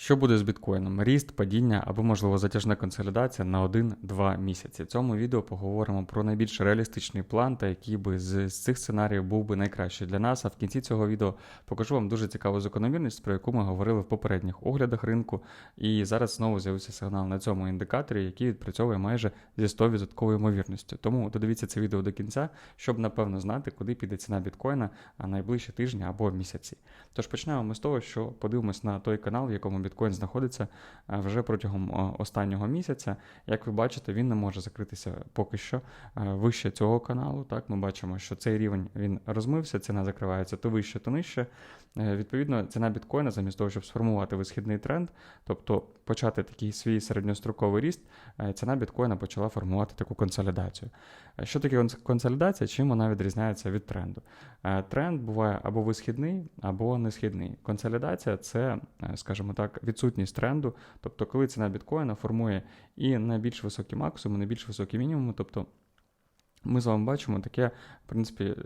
Що буде з біткоїном? Ріст, падіння або, можливо, затяжна консолідація на 1-2 місяці. В цьому відео поговоримо про найбільш реалістичний план та який би з, цих сценаріїв був би найкращий для нас. А в кінці цього відео покажу вам дуже цікаву закономірність, про яку ми говорили в попередніх оглядах ринку. І зараз знову з'явився сигнал на цьому індикаторі, який відпрацьовує майже зі 100% ймовірністю. Тому додивіться це відео до кінця, щоб напевно знати, куди піде ціна біткоїна найближчі тижні або місяці. Тож почнемо ми з того, що подивимось на той канал, в якому біткоін знаходиться е, вже протягом е, останнього місяця. Як ви бачите, він не може закритися поки що е, вище цього каналу. Так, Ми бачимо, що цей рівень він розмився, ціна закривається то вище, то нижче. Відповідно, ціна біткоїна, замість того, щоб сформувати висхідний тренд, тобто почати такий свій середньостроковий ріст, ціна біткоїна почала формувати таку консолідацію. Що таке консолідація? Чим вона відрізняється від тренду? Тренд буває або висхідний, або несхідний. Консолідація це, скажімо так, відсутність тренду, тобто, коли ціна біткоїна формує і найбільш високі максимуми, найбільш високі мінімуми, тобто ми з вами бачимо таке, в принципі,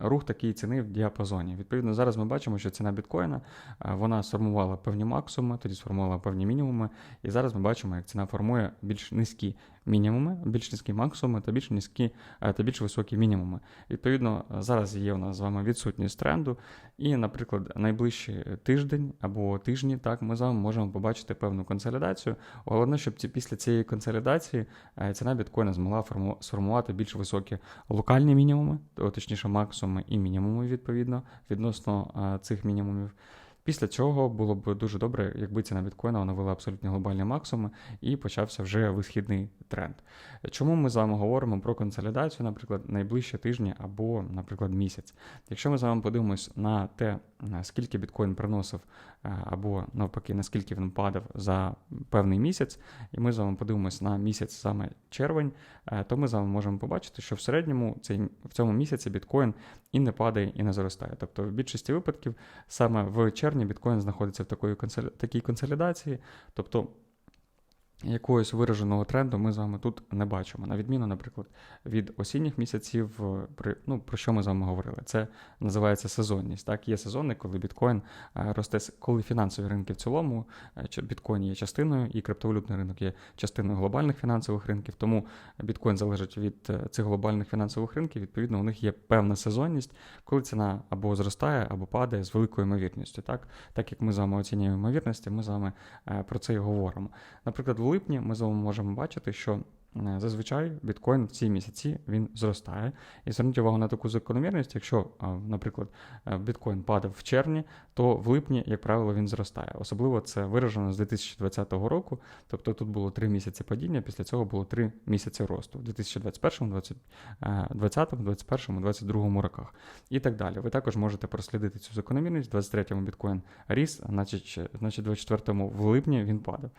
рух такої ціни в діапазоні. Відповідно, зараз ми бачимо, що ціна біткоїна вона сформувала певні максимуми, тоді сформувала певні мінімуми. І зараз ми бачимо, як ціна формує більш низькі мінімуми, більш низькі максимуми та більш низькі та більш високі мінімуми. Відповідно, зараз є у нас з вами відсутність тренду, і, наприклад, найближчий тиждень або тижні, так, ми з вами можемо побачити певну консолідацію. Головне, щоб ці після цієї консолідації ціна біткоїна змогла сформувати більш високі локальні мінімуми, точніше максимуми і мінімуми, відповідно, відносно цих мінімумів. Після цього було б дуже добре, якби ціна біткоїна оновила абсолютно глобальні максимуми і почався вже висхідний тренд. Чому ми з вами говоримо про консолідацію, наприклад, найближчі тижні або, наприклад, місяць? Якщо ми з вами подивимось на те, скільки біткоін приносив, або навпаки, наскільки він падав за певний місяць, і ми з вами подивимось на місяць саме червень, то ми з вами можемо побачити, що в середньому цей, в цьому місяці біткоін і не падає, і не зростає. Тобто, в більшості випадків саме в червні біткоін знаходиться в такої такій консолідації. тобто Якогось вираженого тренду ми з вами тут не бачимо. На відміну, наприклад, від осінніх місяців, ну, про що ми з вами говорили? Це називається сезонність. Так, Є сезони, коли біткоін е, росте, коли фінансові ринки в цілому, е, біткоін є частиною, і криптовалютний ринок є частиною глобальних фінансових ринків. Тому біткоін залежить від е, цих глобальних фінансових ринків. Відповідно, у них є певна сезонність, коли ціна або зростає, або падає з великою ймовірністю. Так, так як ми з вами оцінюємо ймовірності, ми з вами про це і говоримо. Наприклад, липні ми з вами можемо бачити, що зазвичай біткоін в ці місяці він зростає. І зверніть увагу на таку закономірність, якщо, наприклад, е, біткоін падав в червні, то в липні, як правило, він зростає. Особливо це виражено з 2020 року. Тобто тут було три місяці падіння, після цього було три місяці росту в 2021, 2020, 2021, 2022 роках. І так далі. Ви також можете прослідити цю закономірність. В 23-му біткоін ріс, значить, значить 24-му в липні він падав.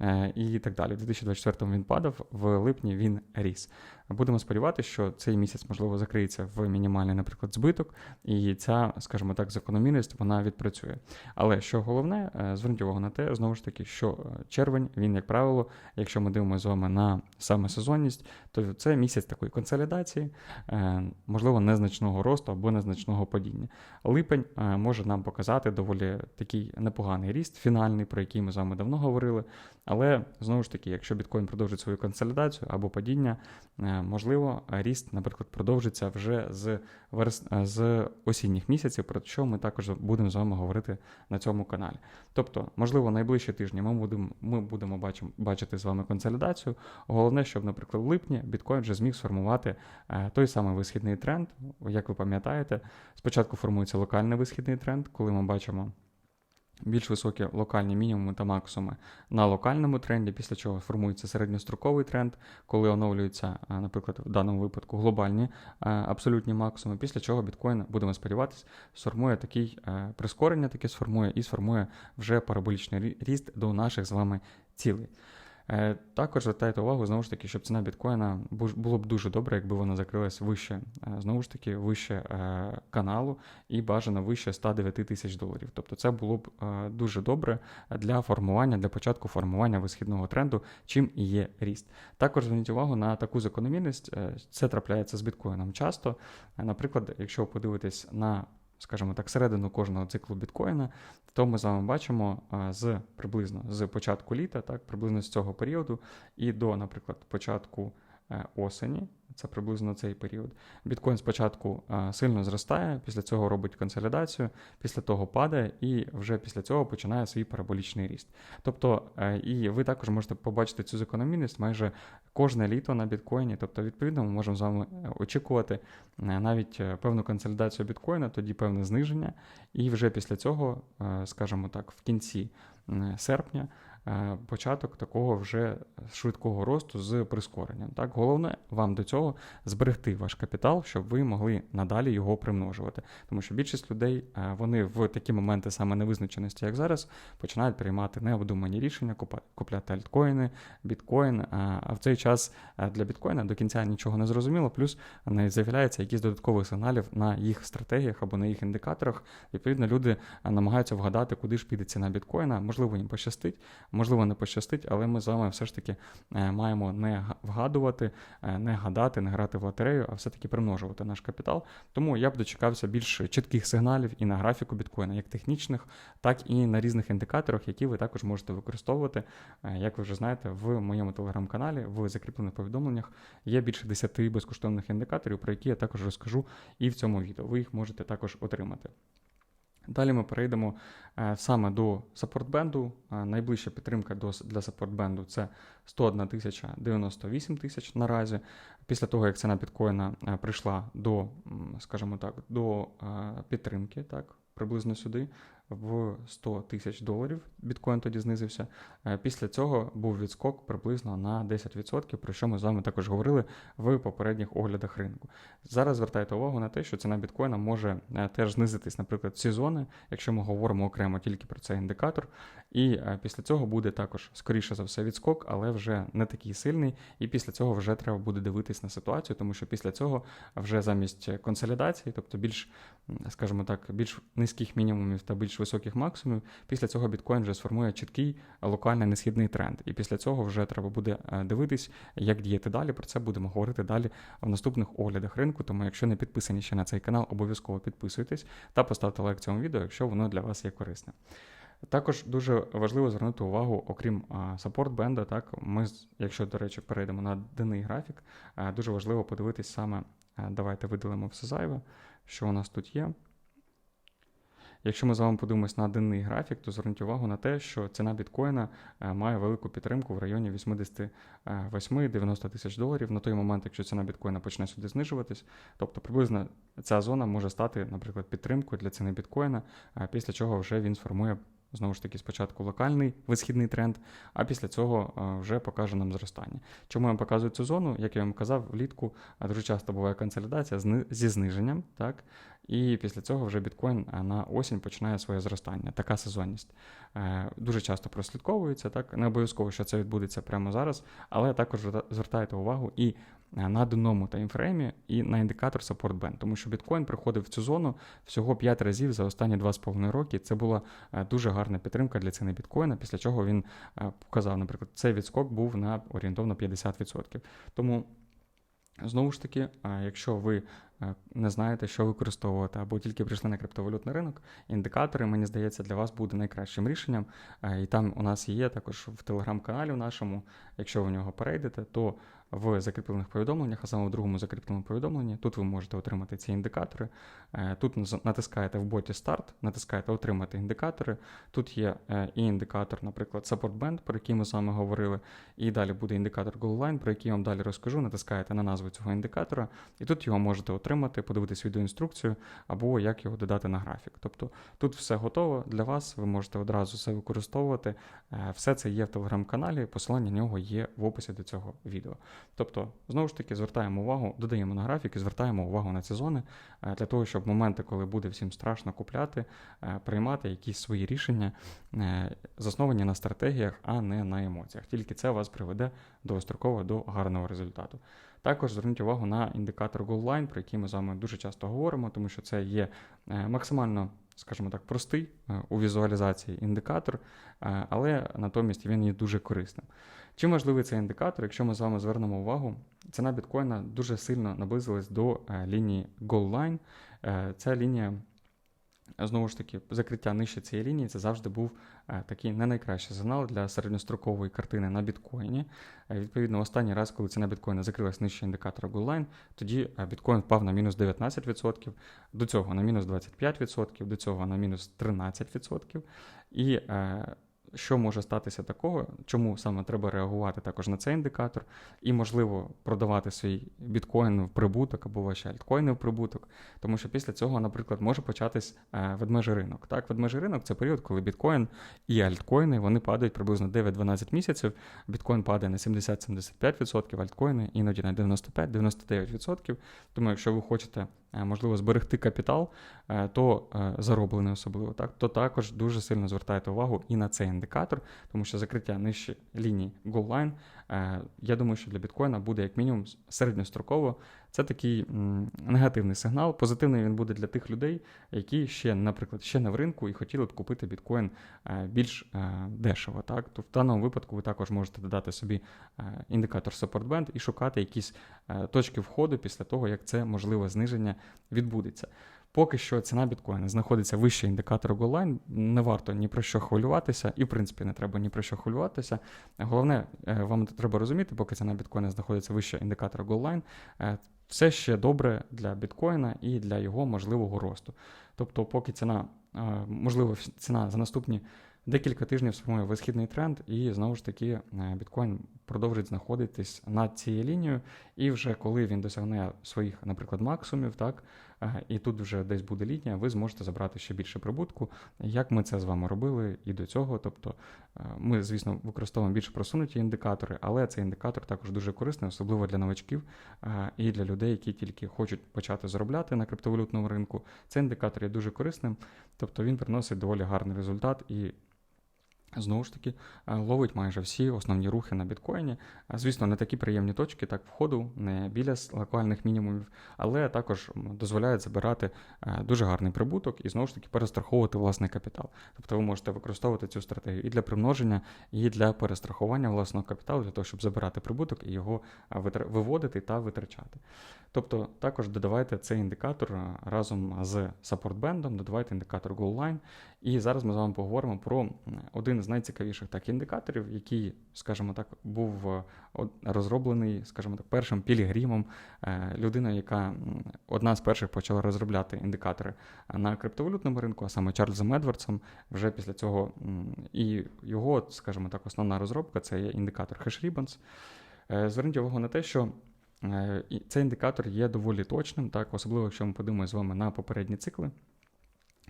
Е, і так далі. В 2024-му він падав. в липні він ріс. Будемо сподіватися, що цей місяць, можливо, закриється в мінімальний, наприклад, збиток, і ця, скажімо так, закономірність вона відпрацює. Але що головне, е, зверніть увагу на те, знову ж таки, що е, червень, він, як правило, якщо ми дивимося з вами на саме сезонність, то це місяць такої консолідації, е, можливо, незначного росту або незначного падіння. Липень може нам показати доволі такий непоганий ріст, фінальний, про який ми з вами давно говорили. Але знову ж таки, якщо біткоін продовжить свою консолідацію або падіння, можливо, ріст, наприклад, продовжиться вже з верс... з осінніх місяців, про що ми також будемо з вами говорити на цьому каналі. Тобто, можливо, найближчі тижні ми будемо ми будемо бачимо, бачити з вами консолідацію. Головне, щоб, наприклад, в липні біткоін вже зміг сформувати е, той самий висхідний тренд. Як ви пам'ятаєте, спочатку формується локальний висхідний тренд, коли ми бачимо більш високі локальні мінімуми та максимуми на локальному тренді, після чого формується середньостроковий тренд, коли оновлюються, наприклад, в даному випадку глобальні абсолютні максимуми, після чого біткоін, будемо сподіватися, сформує такий прискорення, таке сформує і сформує вже параболічний ріст до наших з вами цілей. Е, також звертайте увагу, знову ж таки, щоб ціна біткоїна було б дуже добре, якби вона закрилась вище, е, знову ж таки, вище е, каналу і бажано вище 109 тисяч доларів. Тобто це було б дуже добре для формування, для початку формування висхідного тренду, чим і є ріст. Також зверніть увагу на таку закономірність, це трапляється з біткоїном часто. Наприклад, якщо подивитись на скажімо так, середину кожного циклу біткоїна, то ми з вами бачимо з приблизно з початку літа, так, приблизно з цього періоду, і до, наприклад, початку е, осені це приблизно цей період. Біткоін спочатку сильно зростає, після цього робить консолідацію, після того падає, і вже після цього починає свій параболічний ріст. Тобто, е, і ви також можете побачити цю закономірність майже кожне літо на біткоїні. Тобто, відповідно, ми можемо з вами е, очікувати е, навіть певну консолідацію біткоїна, тоді певне зниження, і вже після цього, скажімо так, в кінці серпня. Е, початок такого вже швидкого росту з прискоренням. Так, Головне вам до цього зберегти ваш капітал, щоб ви могли надалі його примножувати. Тому що більшість людей е, вони в такі моменти саме невизначеності, як зараз, починають приймати необдумані рішення, купляти альткоїни, біткоін. Е, а в цей час для біткоїна до кінця нічого не зрозуміло, плюс не з'являється якісь додаткових сигналів на їх стратегіях або на їх індикаторах. Відповідно, люди намагаються вгадати, куди ж піде ціна біткоїна, можливо, їм пощастить. Можливо, не пощастить, але ми з вами все ж таки е, маємо не вгадувати, е, не гадати, не грати в лотерею, а все-таки примножувати наш капітал. Тому я б дочекався більш чітких сигналів і на графіку біткоїна, як технічних, так і на різних індикаторах, які ви також можете використовувати. Е, як ви вже знаєте, в моєму телеграм-каналі, в закріплених повідомленнях є більше 10 безкоштовних індикаторів, про які я також розкажу і в цьому відео. Ви їх можете також отримати. Далі ми перейдемо е, саме до саппортбенду. Е, найближча підтримка для саппортбенду це 101 тисяча 98 тисяч наразі. Після того, як ціна біткоїна е, прийшла до, скажімо так, до підтримки, так, приблизно сюди, в 100 тисяч доларів. Біткоін тоді знизився. Е, після цього був відскок приблизно на 10%, про що ми з вами також говорили в попередніх оглядах ринку. Зараз звертайте увагу на те, що ціна біткоїна може е, теж знизитись, наприклад, ці зони, якщо ми говоримо окремо тільки про цей індикатор. І е, після цього буде також, скоріше за все, відскок, але вже не такий сильний. І після цього вже треба буде дивитись на ситуацію, тому що після цього вже замість консолідації, тобто більш, скажімо так, більш низьких мінімумів та більш високих максимумів, після цього біткоін вже сформує чіткий локальний несхідний тренд. І після цього вже треба буде е, дивитись, як діяти далі. Про це будемо говорити далі в наступних оглядах ринку. Тому, якщо не підписані ще на цей канал, обов'язково підписуйтесь та поставте лайк цьому відео, якщо воно для вас є корисне. Також дуже важливо звернути увагу, окрім саппорт бенда, так ми, якщо, до речі, перейдемо на денний графік, е, дуже важливо подивитись саме, е, давайте видалимо все зайве, що у нас тут є. Якщо ми з вами подивимось на денний графік, то зверніть увагу на те, що ціна біткоїна е, має велику підтримку в районі 88-90 тисяч доларів на той момент, якщо ціна біткоїна почне сюди знижуватись. Тобто приблизно ця зона може стати, наприклад, підтримкою для ціни біткоїна, після чого вже він сформує Знову ж таки, спочатку локальний висхідний тренд, а після цього е, вже покаже нам зростання. Чому я показую цю зону? Як я вам казав, влітку е, дуже часто буває консолідація зі зниженням, так? і після цього вже біткоін е, на осінь починає своє зростання. Така сезонність дуже часто прослідковується, так не обов'язково, що це відбудеться прямо зараз, але також звертайте увагу і на денному таймфреймі і на індикатор Support Band, тому що біткоін приходив в цю зону всього 5 разів за останні 2,5 роки. Це була е, дуже гарна підтримка для ціни біткоїна, після чого він е, показав, наприклад, цей відскок був на орієнтовно 50%. Тому. Знову ж таки, якщо ви не знаєте, що використовувати, або тільки прийшли на криптовалютний ринок, індикатори, мені здається, для вас буде найкращим рішенням. І там у нас є також в телеграм-каналі нашому, якщо ви в нього перейдете, то в закріплених повідомленнях, а саме в другому закріпленому повідомленні. Тут ви можете отримати ці індикатори. Е, тут натискаєте в боті старт, натискаєте Отримати індикатори. Тут є е, і індикатор, наприклад, Support Band, про який ми з вами говорили. І далі буде індикатор GoalLine, про який я вам далі розкажу. Натискаєте на назву цього індикатора, і тут його можете отримати, подивитись відеоінструкцію або як його додати на графік. Тобто тут все готово для вас, ви можете одразу все використовувати. Е, все це є в телеграм-каналі, посилання нього є в описі до цього відео. Тобто, знову ж таки, звертаємо увагу, додаємо на графік і звертаємо увагу на ці зони е, для того, щоб моменти, коли буде всім страшно купляти, е, приймати якісь свої рішення, е, засновані на стратегіях, а не на емоціях. Тільки це вас приведе довгостроково до гарного результату. Також зверніть увагу на індикатор GoalLine, про який ми з вами дуже часто говоримо, тому що це є максимально, скажімо так, простий у візуалізації індикатор, але натомість він є дуже корисним. Чим важливий цей індикатор, якщо ми з вами звернемо увагу, ціна біткоїна дуже сильно наблизилась до е, лінії Goal Line. Е, ця лінія Знову ж таки, закриття нижче цієї лінії це завжди був е, такий не найкращий сигнал для середньострокової картини на біткоїні. Е, відповідно, останній раз, коли ціна біткоїна закрилась нижче індикатора Goldline, тоді е, біткоін впав на мінус 19%, до цього на мінус 25%, до цього на мінус 13%. І що може статися такого, чому саме треба реагувати також на цей індикатор, і, можливо, продавати свій біткоін в прибуток або ваші альткоїни в прибуток, тому що після цього, наприклад, може початись е, ведмежий ринок. Так, ведмежий ринок це період, коли біткоін і альткоїни вони падають приблизно 9-12 місяців. Біткоін падає на 70-75%, альткоїни іноді на 95-99%. Тому, якщо ви хочете можливо, зберегти капітал, е, то е, зароблений особливо так, то також дуже сильно звертайте увагу і на цей індикатор, тому що закриття нижче лінії Line, я думаю, що для біткоїна буде як мінімум середньостроково це такий негативний сигнал. Позитивний він буде для тих людей, які ще, наприклад, ще не в ринку і хотіли б купити біткоін е, більш е, дешево. Так? То в даному випадку ви також можете додати собі е, індикатор Support Band і шукати якісь точки входу після того, як це можливе зниження відбудеться. Поки що ціна біткоїна знаходиться вище індикатора GoLine, не варто ні про що хвилюватися, і в принципі не треба ні про що хвилюватися. Головне, вам треба розуміти, поки ціна біткоїна знаходиться вище індикатора GoLine, все ще добре для біткоїна і для його можливого росту. Тобто, поки ціна, можливо, ціна за наступні декілька тижнів сформує висхідний тренд, і знову ж таки е, біткоін продовжить знаходитись над цією лінією, і вже коли він досягне своїх, наприклад, максимумів, так, е, і тут вже десь буде лінія, ви зможете забрати ще більше прибутку, як ми це з вами робили і до цього. Тобто е, ми, звісно, використовуємо більш просунуті індикатори, але цей індикатор також дуже корисний, особливо для новачків і для людей, які тільки хочуть почати заробляти на криптовалютному ринку. Цей індикатор є дуже корисним, тобто він приносить доволі гарний результат і. Знову ж таки, е, ловить майже всі основні рухи на біткоїні. Е, звісно, не такі приємні точки, так входу, не біля локальних мінімумів, але також дозволяє забирати е, дуже гарний прибуток і знову ж таки перестраховувати власний капітал. Тобто ви можете використовувати цю стратегію і для примноження, і для перестрахування власного капіталу, для того, щоб забирати прибуток і його виводити та витрачати. Тобто також додавайте цей індикатор разом з Band, додавайте індикатор Goal Line. І зараз ми з вами поговоримо про один з найцікавіших так індикаторів, який, скажімо так, був е, розроблений, скажімо так, першим пілігримом, е, людиною, яка одна з перших почала розробляти індикатори на криптовалютному ринку, а саме Чарльзом Едвардсом. Вже після цього і його, скажімо так, основна розробка це є індикатор HashRibbons. Е, зверніть увагу на те, що цей індикатор є доволі точним, так, особливо якщо ми подивимося з вами на попередні цикли.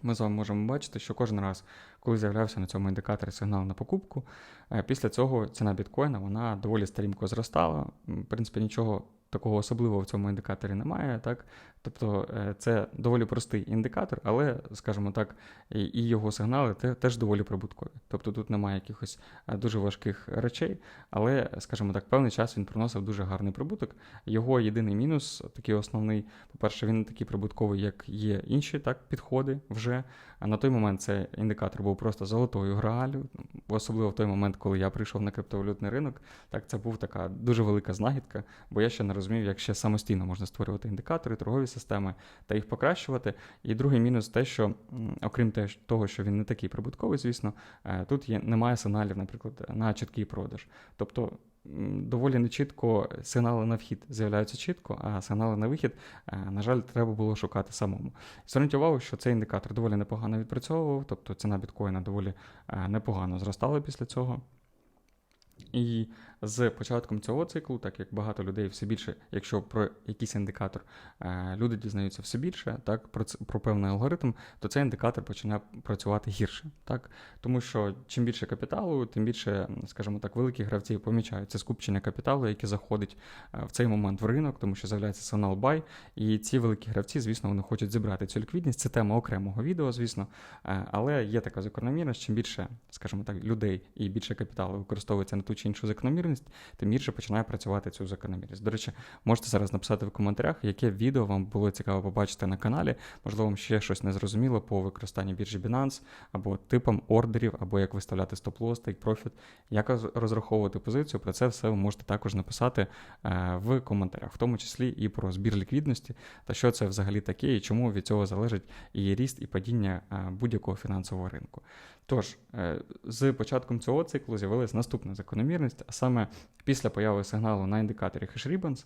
Ми з вами можемо бачити, що кожен раз, коли з'являвся на цьому індикаторі сигнал на покупку, е, після цього ціна біткоїна вона доволі стрімко зростала. В принципі, нічого такого особливого в цьому індикаторі немає. так? Тобто е, це доволі простий індикатор, але, скажімо так, і його сигнали теж доволі прибуткові. Тобто тут немає якихось е, дуже важких речей, але, скажімо так, певний час він приносив дуже гарний прибуток. Його єдиний мінус, такий основний, по-перше, він не такий прибутковий, як є інші так, підходи вже. А на той момент цей індикатор був просто золотою граалю, особливо в той момент, коли я прийшов на криптовалютний ринок. Так, це був така дуже велика знахідка, бо я ще не розумів, як ще самостійно можна створювати індикатори, торгові системи та їх покращувати. І другий мінус те, що, окрім того, що він не такий прибутковий, звісно, е, тут є, немає сигналів, наприклад, на чіткий продаж. Тобто доволі нечітко сигнали на вхід з'являються чітко, а сигнали на вихід, е, на жаль, треба було шукати самому. Зверніть увагу, що цей індикатор доволі непогано відпрацьовував, тобто ціна біткоїна доволі е, непогано зростала після цього. І з початком цього циклу, так як багато людей все більше, якщо про якийсь індикатор е, люди дізнаються все більше, так про про певний алгоритм, то цей індикатор починає працювати гірше, так. Тому що чим більше капіталу, тим більше, скажімо так, великі гравці помічають. Це скупчення капіталу, яке заходить е, в цей момент в ринок, тому що з'являється сигнал buy, і ці великі гравці, звісно, вони хочуть зібрати цю ліквідність. Це тема окремого відео, звісно, е, але є така закономірність, чим більше, скажімо так, людей і більше капіталу використовується на ту чи іншу закономірність, закономірність, тим більше починає працювати цю закономірність. До речі, можете зараз написати в коментарях, яке відео вам було цікаво побачити на каналі. Можливо, вам ще щось незрозуміло по використанні біржі Binance, або типам ордерів, або як виставляти стоп-лосс, take profit, як розраховувати позицію. Про це все ви можете також написати е, в коментарях, в тому числі і про збір ліквідності, та що це взагалі таке, і чому від цього залежить і ріст, і падіння е, будь-якого фінансового ринку. Тож, е, з початком цього циклу з'явилася наступна закономірність, а саме після появи сигналу на індикаторі HashRibbons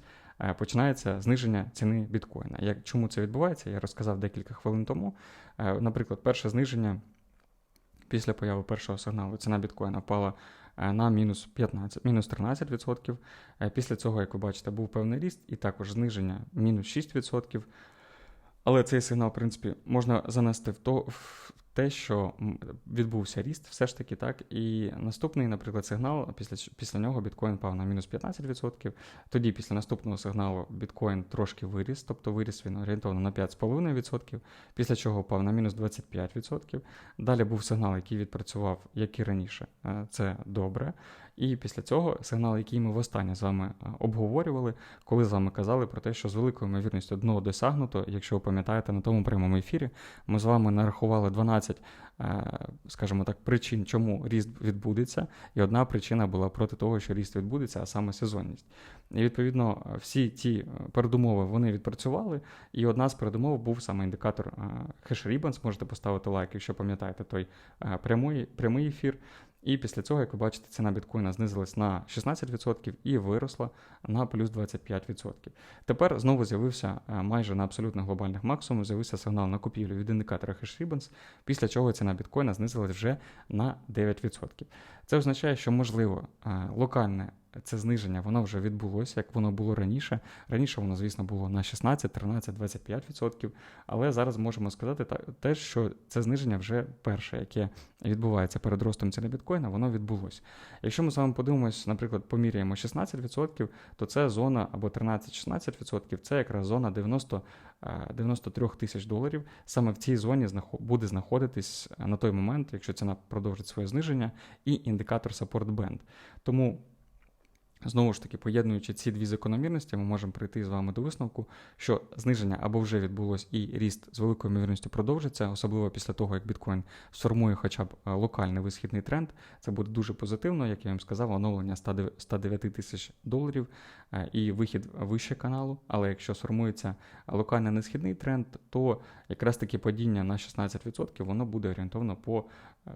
починається зниження ціни біткоїна. Як чому це відбувається, я розказав декілька хвилин тому. Наприклад, перше зниження після появи першого сигналу ціна біткоїна впала Е, на мінус 15, мінус 13%. Е, після цього, як ви бачите, був певний ріст і також зниження мінус 6%. Але цей сигнал, в принципі, можна занести в то, в те, що відбувся ріст, все ж таки так. І наступний, наприклад, сигнал, після після нього біткоін пав на мінус 15%. Тоді, після наступного сигналу, біткоін трошки виріс, тобто виріс він орієнтовно на 5,5%, після чого пав на мінус 25%. Далі був сигнал, який відпрацював, як і раніше. Е, це добре. І після цього сигнал, який ми востаннє з вами е, обговорювали, коли з вами казали про те, що з великою ймовірністю дно досягнуто, якщо ви пам'ятаєте на тому прямому ефірі, ми з вами нарахували 12 Е, скажімо так, причин, чому ріст відбудеться, і одна причина була проти того, що ріст відбудеться, а саме сезонність. І відповідно всі ті е, передумови вони відпрацювали. І одна з передумов був саме індикатор е, Можете поставити лайк, якщо пам'ятаєте той прямий, прямий ефір. І після цього, як ви бачите, ціна біткоїна знизилась на 16% і виросла на плюс 25%. Тепер знову з'явився майже на абсолютно глобальних максимумах, з'явився сигнал на купівлю від індикатора Hashribbons, після чого ціна біткоїна знизилась вже на 9%. Це означає, що можливо локальне це зниження воно вже відбулося, як воно було раніше. Раніше воно, звісно, було на 16, 13, 25%. Але зараз можемо сказати те, що це зниження вже перше, яке відбувається перед ростом ціни біткоїна, воно відбулося. Якщо ми з вами подивимось, наприклад, поміряємо 16%, то це зона або 13-16%, це якраз зона 90 93 тисяч доларів. Саме в цій зоні буде знаходитись на той момент, якщо ціна продовжить своє зниження, і індикатор Support Band. Тому Знову ж таки, поєднуючи ці дві закономірності, ми можемо прийти з вами до висновку, що зниження або вже відбулось, і ріст з великою ймовірністю продовжиться, особливо після того, як біткоін сформує хоча б е, локальний висхідний тренд. Це буде дуже позитивно, як я вам сказав, оновлення 109 тисяч доларів е, і вихід вище каналу. Але якщо сформується локальний несхідний тренд, то якраз таки падіння на 16% воно буде орієнтовно по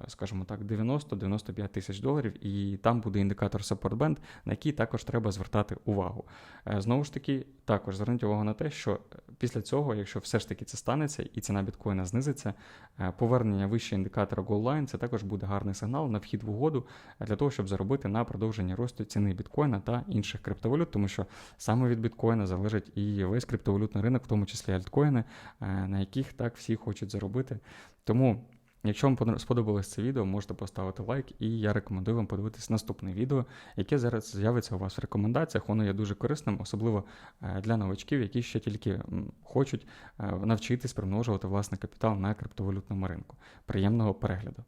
скажімо так, 90-95 тисяч доларів, і там буде індикатор Support Band, на який також треба звертати увагу. Е, знову ж таки, також зверніть увагу на те, що після цього, якщо все ж таки це станеться і ціна біткоїна знизиться, е, повернення вище індикатора Gold Line це також буде гарний сигнал на вхід в угоду для того, щоб заробити на продовження росту ціни біткоїна та інших криптовалют, тому що саме від біткоїна залежить і весь криптовалютний ринок, в тому числі альткоїни, на яких так всі хочуть заробити. Тому. Якщо вам сподобалось це відео, можете поставити лайк, і я рекомендую вам подивитись наступне відео, яке зараз з'явиться у вас в рекомендаціях. Воно є дуже корисним, особливо е, для новачків, які ще тільки хочуть е, навчитись примножувати власний капітал на криптовалютному ринку. Приємного перегляду!